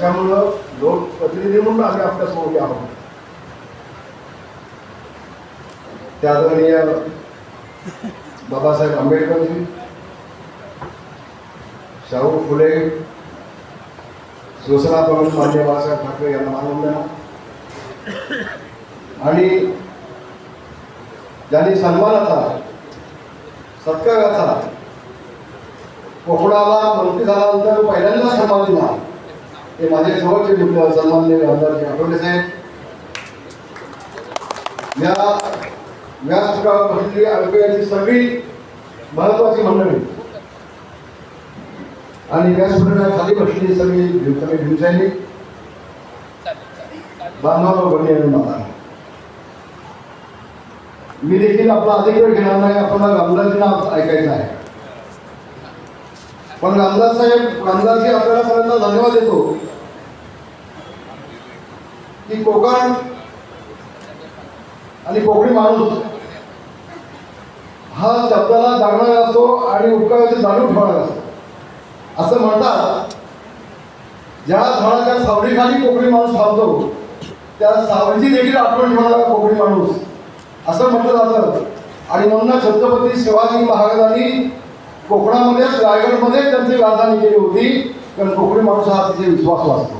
त्याच्यामुळं लोकप्रतिनिधी म्हणून आम्ही आपल्यासमोर आहोत. त्या आदरणीय बाबासाहेब आंबेडकरजी शाहू फुले शिवसेना प्रमुख मान्य बाळासाहेब ठाकरे यांना मानवंदना. आणि ज्यांनी सन्मानाचा सत्काराचा कोकणाला मंत्री झाल्यानंतर पहिल्यांदा सन्मान दिला. हे माझे जवळचे मित्र सन्माननीय आमदारजी आठवले साहेब. या व्यासपीठावर बसलेली आरोग्याची सगळी महत्वाची मंडळी आणि व्यासपीठाच्या खाली बसलेली सगळी सगळी भीमसैनी बांधव बनी आणि मला मी देखील आपला अधिक वेळ घेणार नाही आपल्याला रामदासजींना ऐकायचं आहे. पण रामदास साहेब रामदासजी आपल्याला पर्यंत धन्यवाद देतो. की कोकण आणि कोकणी माणूस. हा शब्दाला जागणारा असतो आणि उपकाराचे जाणून ठेवणारा असतो असं म्हणतात. ज्या झाडाच्या सावलीखाली कोकणी माणूस थांबतो त्या सावलीची देखील आठवण ठेवणारा कोकणी माणूस. असं म्हटलं जातं. आणि म्हणून छत्रपती शिवाजी महाराजांनी कोकणामध्येच रायगडमध्ये त्यांची राजधानी केली होती. कारण कोकणी माणूस हा तिथे विश्वास वाचतो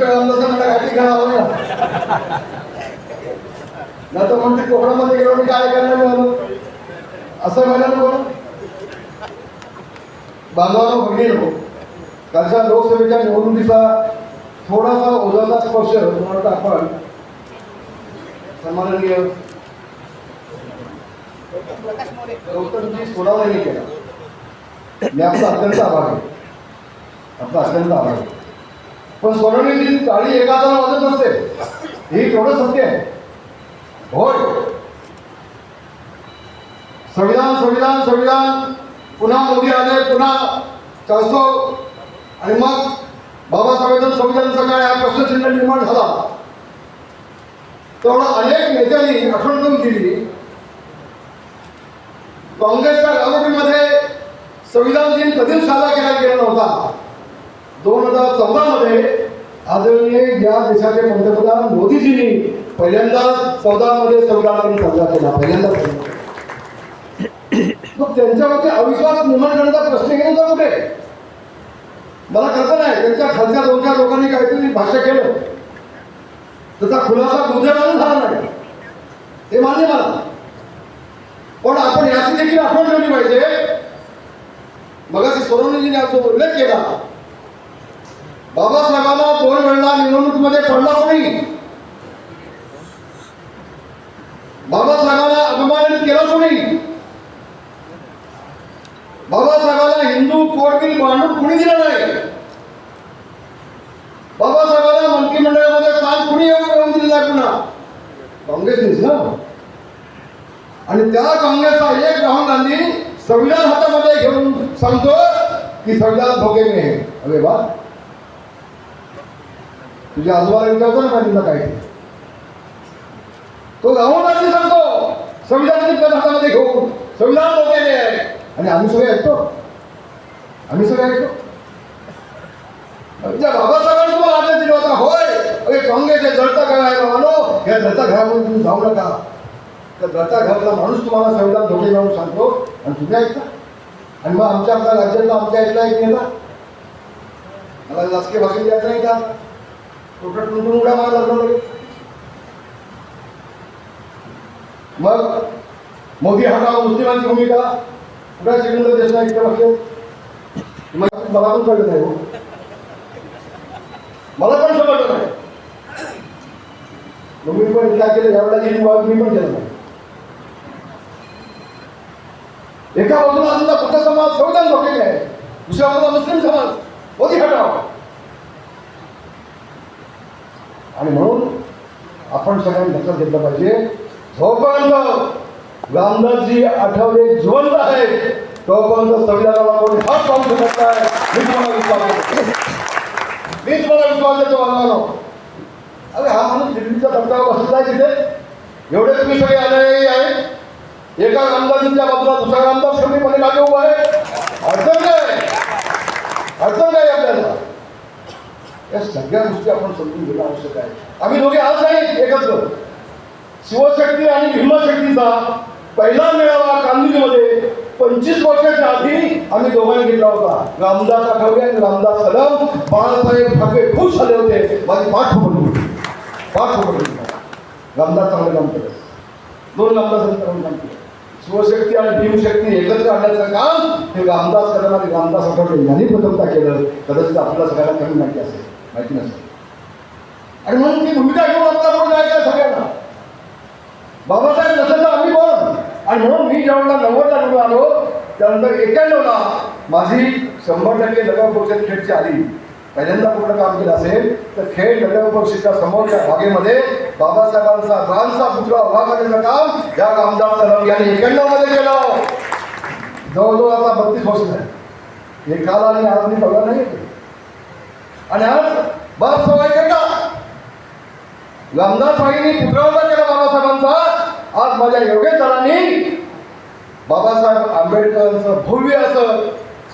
आमदासा दुसऱ्या मला गाठी घालावं ना नाही तर म्हणते कोकणामध्ये गेलो आणि काय करणार मिळालं असं म्हणाल कोण ना भगिनी नको कालच्या लोकसभेच्या निवडणुकीचा थोडासा ओझाचा स्पर्श तुम्हाला आपण सन्माननीय गौतमजी सोडावणे केला मी आपला अत्यंत आभार आहे आपला अत्यंत आभार आहे पण सोडवण्याची टाळी एका हाताला वाजत नसते हे तेवढं सत्य आहे. होय. संविधान संविधान संविधान. पुन्हा मोदी आले पुन्हा चारसो आणि मग बाबासाहेबांचं संविधानाचा काय हा प्रश्नचिन्ह निर्माण झाला. तेवढा अनेक नेत्यांनी आठवण करून दिली काँग्रेसच्या राजवटीमध्ये संविधान दिन कधीच साजरा केला गेला नव्हता. दोन हजार चौदा मध्ये आदरणीय या देशाचे पंतप्रधान मोदीजींनी पहिल्यांदा चौदा मध्ये संविधान साजरा केला पहिल्यांदा मग त्यांच्यावरती अविश्वास निर्माण करण्याचा प्रश्न घेऊन जा कुठे? मला कल्पना आहे त्यांच्या खालच्या दोन चार लोकांनी काहीतरी भाष्य केलं. त्याचा खुलासा दुर्दैवानं झाला नाही. हे मान्य मला. पण आपण याची देखील आठवण ठेवली पाहिजे. मगाशी सोनवणीजीने याचा उल्लेख केला. बाबासाहेबांना दोन वेळेला निवडणुकीमध्ये पडला कोणी बाबासाहेबांना अपमानित केला कोणी बाबासाहेबांना हिंदू कोड बिल मांडून कुणी दिलं नाही? बाबासाहेबांना मंत्रिमंडळामध्ये स्थान कुणी येऊन येऊन दिलं नाही पुन्हा? काँग्रेसनीच ना? आणि त्या काँग्रेसचा एक राहुल गांधी संविधान हातामध्ये घेऊन सांगतो की संविधान भोगे अरे वा. तुझ्या आजोबाला विचारतो ना पाठिंबा काय तो. राहुल असे सांगतो संविधानाची पद हातामध्ये घेऊन संविधान धोके आहे. आणि आम्ही सगळे ऐकतो. आम्ही सगळे ऐकतो. त्या बाबासाहेबांनी तुम्हाला आदेश दिला होता होय अरे काँग्रेस हे जळता घर आहे मानो या जळता घरामध्ये तुम्ही जाऊ नका. तर जळता घरातला माणूस तुम्हाला संविधान धोके जाऊन सांगतो आणि तुम्ही ऐकता. आणि मग आमच्या आपल्या राज्यातला आमच्या ऐकला एक नेता. मला राजकीय भाषण द्यायचं नाही का? कुठं टुंटून उड्या मारला लागलो मग मोदी हटाव मुस्लिमांची भूमिका कुठं श्रीमंत देश नाही इतकं मला पण कळलं नाही हो. मला पण समजलं नाही. मग मी पण काय केलं यावेळेला गेली बाब मी पण केलं नाही. एका बाजूला आमचा कुठला समाज संविधान धोके आहे दुसऱ्या बाजूला मुस्लिम समाज. मोदी हटाव आणि म्हणून आपण सगळ्यांनी लक्षात घेतलं पाहिजे जोपर्यंत रामदासजी आठवले जिवंत आहे तोपर्यंत संविधानाला कोणी हात पाहू शकत नाही. मी तुम्हाला विश्वास देतो. मी तुम्हाला विश्वास देतो बाबांनो अरे हा माणूस दिल्लीच्या दफ्तरावर बसला आहे तिथे. एवढे तुम्ही सगळे आले आहे एका आमदारांच्या बाजूला दुसरा रामदास कमी मध्ये मागे उभा आहे अडचण काय अडचण काय आपल्याला या सगळ्या गोष्टी आपण समजून घेणं आवश्यक आहे. आम्ही दोघे आज नाही एकत्र. शिवशक्ती आणि भीमशक्तीचा पहिला मेळावा कामगिरीमध्ये पंचवीस वर्षाच्या आधी आम्ही दोघांनी घेतला होता. रामदास आठवले आणि रामदास कदम बाळासाहेब ठाकरे खुश झाले होते. माझी पाठ पकडली पाठ पकडली रामदास चांगलं काम केलं. दोन रामदासांनी चांगलं काम केलं. शिवशक्ती आणि भीमशक्ती एकत्र आणण्याचं काम हे रामदास कदम आणि रामदास आठवले यांनी प्रथमता केलं. कदाचित आपल्याला सगळ्यांना कमी माहिती असेल. माहिती नसतं आणि म्हणून ती भूमिका घेऊन आपला पुढे जायचं सगळ्यांना. बाबासाहेब नसेल तर आम्ही कोण? आणि म्हणून मी जेव्हा नव्वदला निवडून आलो त्यानंतर एक्क्याण्णवला माझी शंभर टक्के नगर परिषद खेळची आली. पहिल्यांदा पूर्ण काम केलं असेल तर खेळ नगर परिषदच्या समोरच्या भागेमध्ये बाबासाहेबांचा रानचा पुतळा उभा करण्याचं काम या आमदार कदम यांनी एक्याण्णवमध्ये केलं. जवळजवळ आता बत्तीस वर्ष झाली. हे काल आणि आज मी बघा नाही आणि आज बस सवाई केला रामदास भाईंनी पुतळा केला बाबासाहेबांचा आज माझ्या योगेश्वरांनी बाबासाहेब आंबेडकरांचं भव्य असं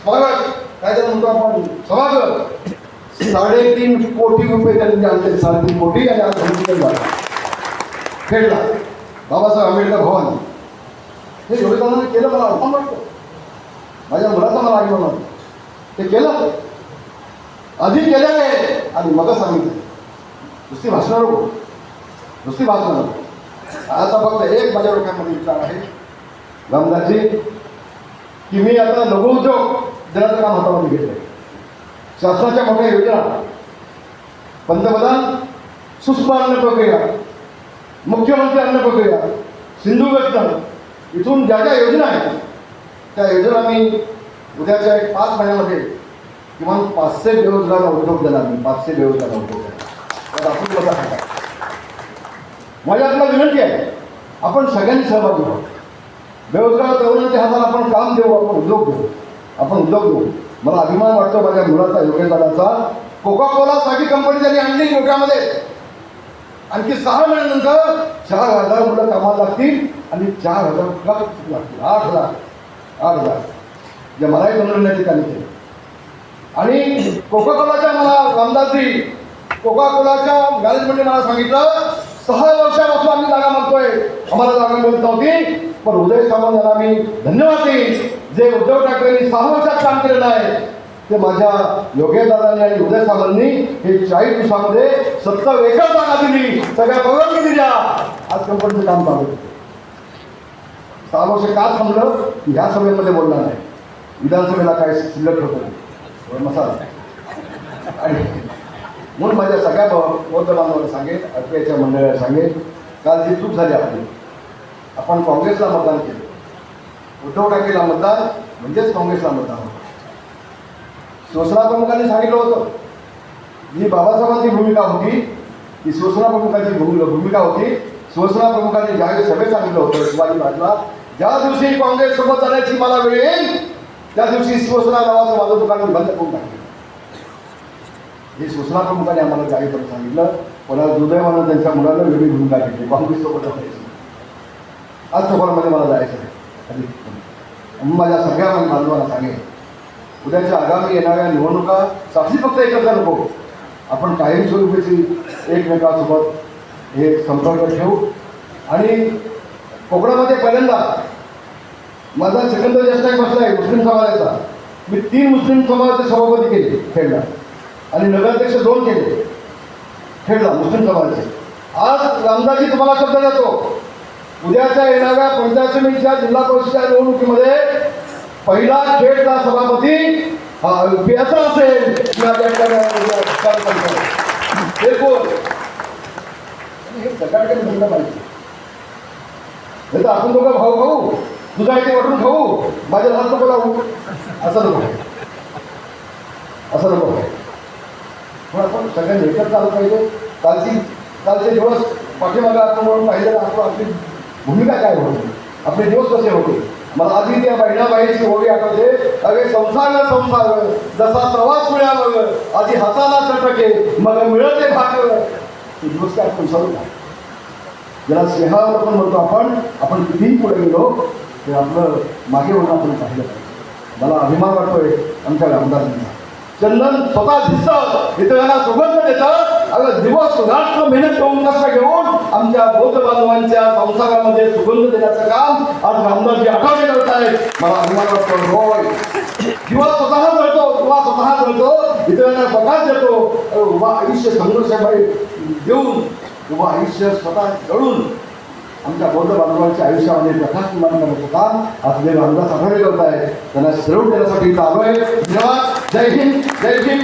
स्वागत. काय तर म्हणतो आपण स्वागत. साडेतीन कोटी रुपये त्यांनी आणले साडेतीन कोटी आणि आज भूमिकेत झाला खेळला बाबासाहेब आंबेडकर भवन. हे योगेश्वरांनी केलं मला अभिमान वाटतो. माझ्या मुलाचा मला अभिमान वाटतो ते केलं. आधी केलेलं आहे. आणि मग सांगितलं. नुसती भाषणं नको. नुसती भाषणं नको. आता फक्त एक माझ्या लोकांमध्ये विचार आहे. रामदासजी की मी आता लघुउद्योग देण्याचं काम हातामध्ये घेतलं शासनाच्या मोठ्या योजना. पंतप्रधान सुस्प अन्न प्रक्रिया. मुख्यमंत्री अन्न प्रक्रिया. सिंधू व्यक्त इथून ज्या ज्या योजना आहेत त्या योजना मी उद्याच्या एक पाच महिन्यामध्ये किमान पाचशे बेरोजगार उद्योग देणार मी पाचशे बेरोजगार उद्योग दिला आपण बघा आहे. विनंती आहे आपण सगळ्यांनी सहभागी व्हावं बेरोजगार तरुणांच्या हाताला आपण काम देऊ आपण उद्योग देऊ. आपण उद्योग देऊ. मला अभिमान वाटतो माझ्या मुलाचा योगेंद्राचा कोका कोला साठी कंपनी त्यांनी आणली मोठ्यामध्ये आणखी सहा महिन्यानंतर चार हजार मुलं कामाला लागतील आणि चार हजार लागतील. आठ हजार. आठ हजार. जे मलाही बनवण्याचे त्यांनी केले. आणि कोका कोलाच्या मला रामदासजी कोका कोलाच्या मॅनेजमेंटने मला सांगितलं सहा वर्षापासून आम्ही जागा मागतोय. आम्हाला जागा मिळत नव्हती पण उदय सामंत यांना मी धन्यवाद देईन. जे उद्धव ठाकरेंनी सहा वर्षात काम केलेलं आहे ते माझ्या योगेदारांनी आणि उदय सामंतनी हे चाळीस दिवसामध्ये सत्तर एकर जागा दिली. सगळ्या परवानगी दिल्या. आज कंपनीचं काम चालू होते सहा वर्ष का थांबलं ह्या सभेमध्ये बोलणार नाही. विधानसभेला काय शिल्लक होतं मसाला. आणि म्हणून माझ्या सगळ्या बौद्ध बांधवांना सांगेन आरपीआयच्या मंडळाला सांगेन काल जी चूक झाली आपली आपण काँग्रेसला मतदान केलं. उद्धव ठाकरेला मतदान म्हणजेच काँग्रेसला मतदान होतं. शिवसेना प्रमुखांनी सांगितलं होतं. जी बाबासाहेबांची भूमिका होती ती शिवसेना प्रमुखांची भूमिका भूमिका होती. शिवसेना प्रमुखांनी ज्यावेळी सभेत सांगितलं होतं शिवाजी महाराजला ज्या दिवशी काँग्रेस सोबत जाण्याची मला वेळ येईल त्या दिवशी शिवसेना नावाचं माझं दुकान बंद करून टाकलं. हे शिवसेना प्रमुखाने आम्हाला जाहीरपणे सांगितलं पण दुर्दैवानं त्यांच्या मुलांना वेगळी भूमिका घेतली काँग्रेससोबत जायची आज सफरमध्ये मला जायचं आहे. माझ्या सगळ्या बांधवांना सांगेन उद्याच्या आगामी येणाऱ्या निवडणुका साधी फक्त एकत्र नको. आपण कायमस्वरूपीची एकमेकांसोबत हे संपर्क ठेवू. आणि कोकणामध्ये पहिल्यांदा माझा सेकंद जास्त एक बसला आहे मुस्लिम समाजाचा. मी तीन मुस्लिम समाजाचे सभापती केले खेळला. आणि नगराध्यक्ष दोन केले. खेळला मुस्लिम समाजाचे. आज रामदासजी तुम्हाला शब्द देतो. उद्याच्या येणाऱ्या पंचायत समितीच्या जिल्हा परिषदेच्या निवडणुकीमध्ये पहिला खेळचा सभापती हा युपीआचा असेल. हे कोण हे म्हणलं पाहिजे? नाही तर आपण दोघं भाऊ भाऊ. तुझा इथे वाटून खाऊ माझ्या लहान नको लावू. असं नको. असं नको. पण आपण सगळ्यांनी एकत्र आलं पाहिजे. कालची कालचे दिवस पाठीमागे आपण म्हणून पाहिजे आपण आपली भूमिका काय होती? आपले दिवस कसे होते? मला आधी त्या बहिणाबाईची ओळी आठवते. अगे संसार संसार जसा प्रवास मिळावं आधी हाताला चटके मग मिळते भाग ते दिवस काय आपण विसरू ज्याला स्नेहावर पण म्हणतो आपण आपण कितीही पुढे गेलो ते आपलं मागे होणं आपण पाहिलं पाहिजे. मला अभिमान वाटतोय आमच्या आमदारांचा चंदन स्वतः दिसतं इतरांना सुगंध देतं अगं दिवस रात्र मेहनत करून कष्ट घेऊन आमच्या बौद्ध बांधवांच्या संसारामध्ये सुगंध देण्याचं काम आज रामदासजी आठवले करत आहेत. मला अभिमान वाटतो होय. किंवा स्वतः जळतो किंवा स्वतः जळतो. इतरांना स्वतः देतो. वा आयुष्य संघर्षामध्ये देऊन किंवा आयुष्य स्वतः जळून आमच्या बौद्ध बांधवांच्या आयुष्यामध्ये प्रकाश निर्माण करत होता आज जे रामदास आठवले करत आहे त्यांना शिरवून देण्यासाठी चालू आहे. धन्यवाद. जय हिंद. जय हिंद.